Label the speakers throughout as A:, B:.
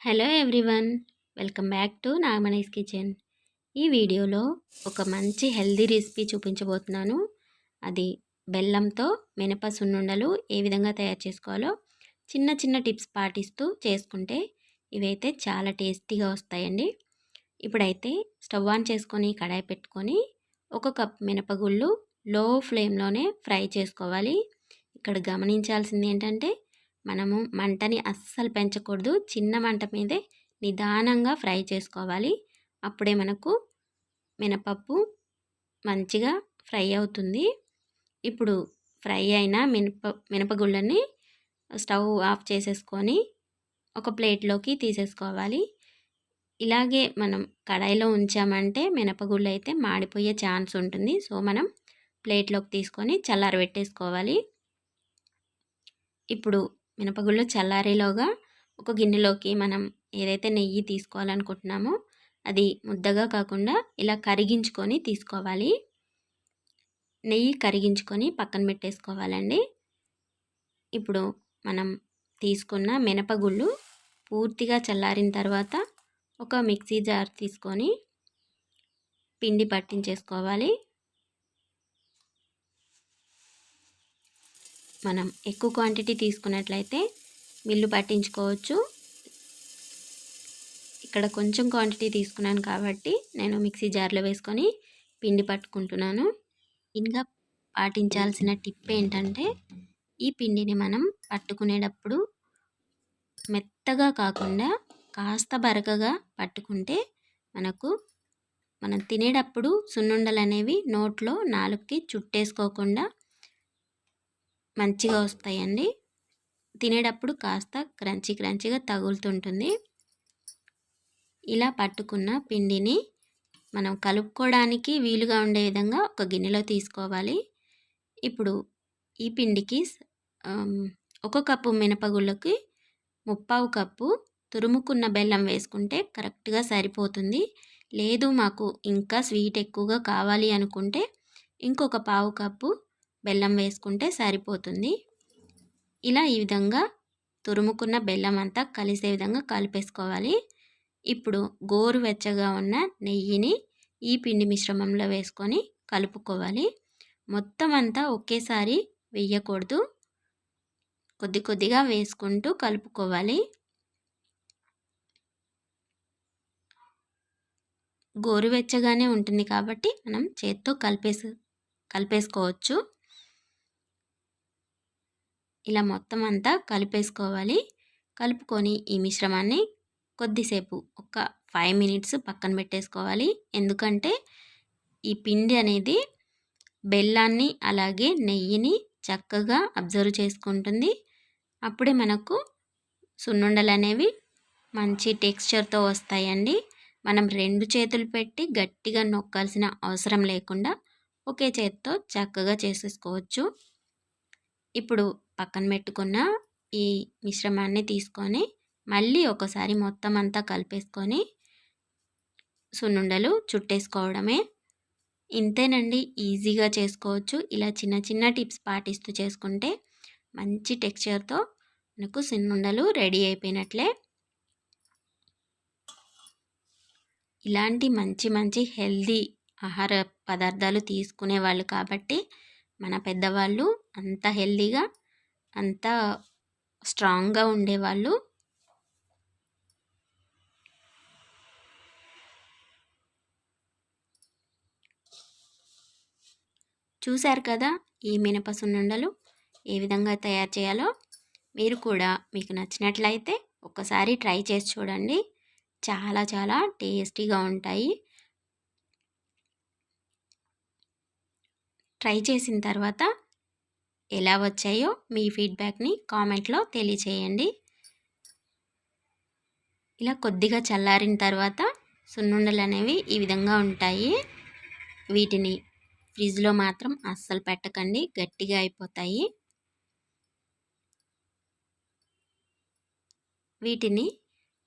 A: Hello everyone welcome back to Nagamani's kitchen ఈ వీడియోలో ఒక మంచి హెల్దీ రెసిపీ చూపించబోతున్నాను. అది బెల్లంతో మినప సున్నుండలు ఏ విధంగా తయారు చేసుకోవాలో చిన్న చిన్న టిప్స్ పాటిస్తూ చేసుకుంటే ఇవైతే చాలా టేస్టీగా వస్తాయండి. ఇప్పుడైతే స్టవ్ ఆన్ చేసుకొని కడాయి పెట్టుకొని ఒక కప్ మినపగుళ్ళు లో ఫ్లేమ్లోనే ఫ్రై చేసుకోవాలి. ఇక్కడ గమనించాల్సింది ఏంటంటే మనము మంటని అస్సలు పెంచకూడదు. చిన్న మంట మీదే నిదానంగా ఫ్రై చేసుకోవాలి. అప్పుడే మనకు మినపప్పు మంచిగా ఫ్రై అవుతుంది. ఇప్పుడు ఫ్రై అయిన మినప మినపగుళ్ళని స్టవ్ ఆఫ్ చేసేసుకొని ఒక ప్లేట్లోకి తీసేసుకోవాలి. ఇలాగే మనం కడాయిలో ఉంచామంటే మినపగుళ్ళు అయితే మాడిపోయే ఛాన్స్ ఉంటుంది. సో మనం ప్లేట్లోకి తీసుకొని చల్లారబెట్టేసుకోవాలి. ఇప్పుడు మినపగుళ్ళు చల్లారేలోగా ఒక గిన్నెలోకి మనం ఏదైతే నెయ్యి తీసుకోవాలనుకుంటున్నామో అది ముద్దగా కాకుండా ఇలా కరిగించుకొని తీసుకోవాలి. నెయ్యి కరిగించుకొని పక్కన పెట్టేసుకోవాలండి. ఇప్పుడు మనం తీసుకున్న మినపగుళ్ళు పూర్తిగా చల్లారిన తర్వాత ఒక మిక్సీ జార్ తీసుకొని పిండి పట్టించేసుకోవాలి. మనం ఎక్కువ క్వాంటిటీ తీసుకున్నట్లయితే మిల్లు పట్టించుకోవచ్చు. ఇక్కడ కొంచెం క్వాంటిటీ తీసుకున్నాను కాబట్టి నేను మిక్సీ జార్లో వేసుకొని పిండి పట్టుకుంటున్నాను. ఇంకా పాటించాల్సిన టిప్ ఏంటంటే ఈ పిండిని మనం పట్టుకునేటప్పుడు మెత్తగా కాకుండా కాస్త బరకగా పట్టుకుంటే మనకు మనం తినేటప్పుడు సున్నుండలు అనేవి నోట్లో నాలుగుకి చుట్టేసుకోకుండా మంచిగా వస్తాయండి. తినేటప్పుడు కాస్త క్రంచీ క్రంచీగా తగులుతుంటుంది. ఇలా పట్టుకున్న పిండిని మనం కలుపుకోవడానికి వీలుగా ఉండే విధంగా ఒక గిన్నెలో తీసుకోవాలి. ఇప్పుడు ఈ పిండికి ఒక కప్పు మినపగుళ్ళకి ముప్పావు కప్పు తురుముకున్న బెల్లం వేసుకుంటే కరెక్ట్గా సరిపోతుంది. లేదు మాకు ఇంకా స్వీట్ ఎక్కువగా కావాలి అనుకుంటే ఇంకొక పావు కప్పు బెల్లం వేసుకుంటే సరిపోతుంది. ఇలా ఈ విధంగా తురుముకున్న బెల్లం అంతా కలిసే విధంగా కలిపేసుకోవాలి. ఇప్పుడు గోరువెచ్చగా ఉన్న నెయ్యిని ఈ పిండి మిశ్రమంలో వేసుకొని కలుపుకోవాలి. మొత్తం అంతా ఒకేసారి వేయకూడదు. కొద్ది కొద్దిగా వేసుకుంటూ కలుపుకోవాలి. గోరువెచ్చగానే ఉంటుంది కాబట్టి మనం చేత్తో కలిపేసు కలిపేసుకోవచ్చు. ఇలా మొత్తం అంతా కలిపేసుకోవాలి. కలుపుకొని ఈ మిశ్రమాన్ని కొద్దిసేపు ఒక ఫైవ్ మినిట్స్ పక్కన పెట్టేసుకోవాలి. ఎందుకంటే ఈ పిండి అనేది బెల్లాన్ని అలాగే నెయ్యిని చక్కగా అబ్జర్వ్ చేసుకుంటుంది. అప్పుడే మనకు సున్నుండలు అనేవి మంచి టెక్స్చర్తో వస్తాయండి. మనం రెండు చేతులు పెట్టి గట్టిగా నొక్కాల్సిన అవసరం లేకుండా ఒకే చేతితో చక్కగా చేసేసుకోవచ్చు. ఇప్పుడు పక్కన పెట్టుకున్న ఈ మిశ్రమాన్ని తీసుకొని మళ్ళీ ఒకసారి మొత్తం అంతా కలిపేసుకొని సున్నుండలు చుట్టేసుకోవడమే. ఇంతేనండి ఈజీగా చేసుకోవచ్చు. ఇలా చిన్న చిన్న టిప్స్ పాటిస్తూ చేసుకుంటే మంచి టెక్స్చర్తో మనకు సున్నుండలు రెడీ అయిపోయినట్లే. ఇలాంటి మంచి మంచి హెల్దీ ఆహార పదార్థాలు తీసుకునే వాళ్ళు కాబట్టి మన పెద్దవాళ్ళు అంత హెల్దీగా అంత స్ట్రాంగ్గా ఉండేవాళ్ళు. చూశారు కదా ఈ మినప సున్నుండలు ఏ విధంగా తయారు చేయాలో? మీరు కూడా మీకు నచ్చినట్లయితే ఒకసారి ట్రై చేసి చూడండి. చాలా చాలా టేస్టీగా ఉంటాయి. ట్రై చేసిన తర్వాత ఎలా వచ్చాయో మీ ఫీడ్బ్యాక్ని కామెంట్లో తెలియచేయండి. ఇలా కొద్దిగా చల్లారిన తర్వాత సున్నుండలు అనేవి ఈ విధంగా ఉంటాయి. వీటిని ఫ్రిడ్జ్లో మాత్రం అస్సలు పెట్టకండి గట్టిగా అయిపోతాయి. వీటిని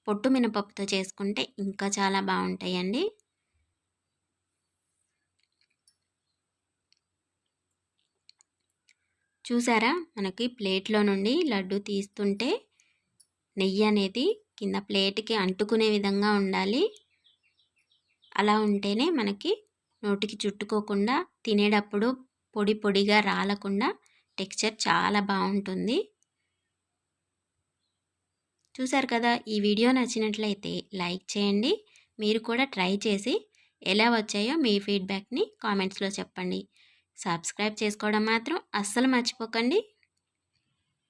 A: పొట్టు మినపప్పుతో చేసుకుంటే ఇంకా చాలా బాగుంటాయండి. చూసారా? మనకి ప్లేట్లో నుండి లడ్డు తీస్తుంటే నెయ్యి అనేది కింద ప్లేట్కి అంటుకునే విధంగా ఉండాలి. అలా ఉంటేనే మనకి నోటికి చుట్టుకోకుండా తినేటప్పుడు పొడి పొడిగా రాలకుండా టెక్స్చర్ చాలా బాగుంటుంది. చూసారు కదా? ఈ వీడియో నచ్చినట్లయితే లైక్ చేయండి. మీరు కూడా ట్రై చేసి ఎలా వచ్చాయో మీ ఫీడ్బ్యాక్ని కామెంట్స్లో చెప్పండి. సబ్స్క్రైబ్ చేసుకోవడం మాత్రం అస్సలు మర్చిపోకండి.